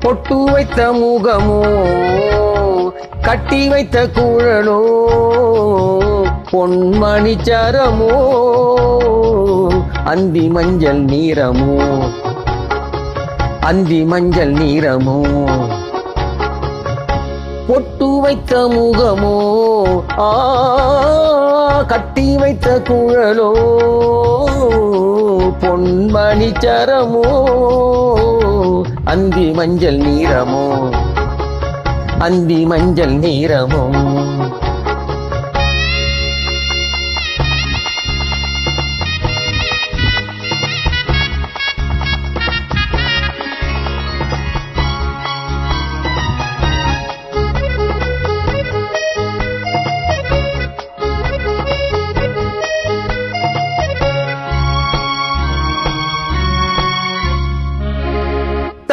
பொட்டு வைத்த முகமோ கட்டி வைத்த குழலோ பொன்மணி சரமோ அந்தி மஞ்சள் நீரமோ அந்தி மஞ்சள் நீரமோ. பொட்டு வைத்த முகமோ ஆ கட்டி வைத்த குழலோ பொன்மணி சரமோ அந்தி மஞ்சள் நீரமோ அந்தி மஞ்சள் நீரமோ.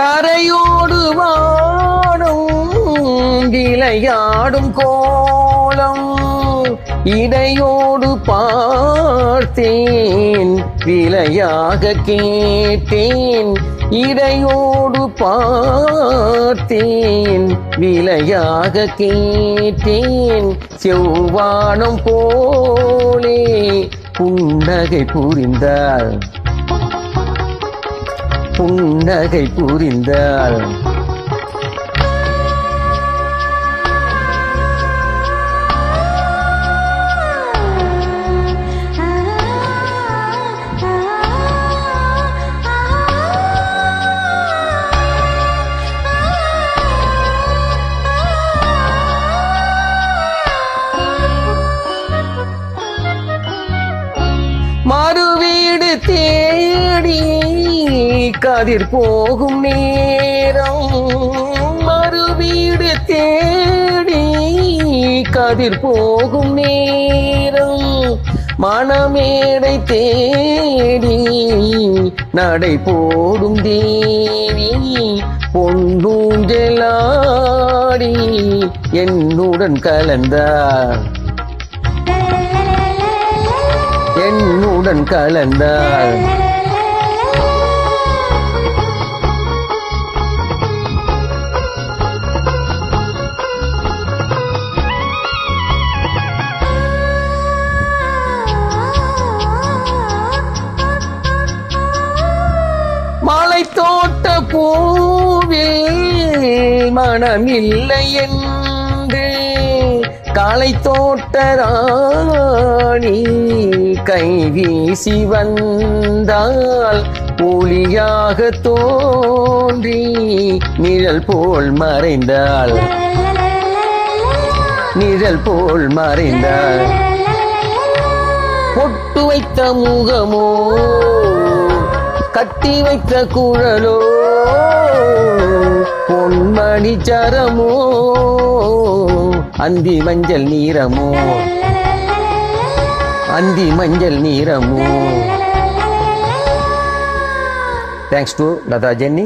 தரையோடு வாடும் விளையாடும் கோலம் இடையோடு பார்த்தேன் விலையாக கேட்டேன் இடையோடு பார்த்தேன் விலையாக கேட்டேன் செவ்வானம் போலே புன்னகை புரிந்தாள் புன்னகை புரிந்தாள் மறுவீடு தேடி கதிர் போகும் நேரம் மறுவீடு தேடி கதிர் போகும் நேரம் மணமேடை தேடி நடை போடும் தேவி பொன்னூஞ்சலாடி என்னுடன் கலந்தார் என்னுடன் கலந்தார் பூவில் மனமில்லை என்று காலை தோட்ட ராணி கை வீசி வந்தால் ஒளியாக தோன்றி நிழல் போல் மறைந்தாள். நிழல் போல் மறைந்தாள். பொட்டு வைத்த முகமோ கட்டி வைத்த குழலோ பொன்மணி சரமோ அந்தி மஞ்சள் நீரமோ அந்தி மஞ்சள் நீரமோ தேங்க்ஸ் டு லதா ஜென்னி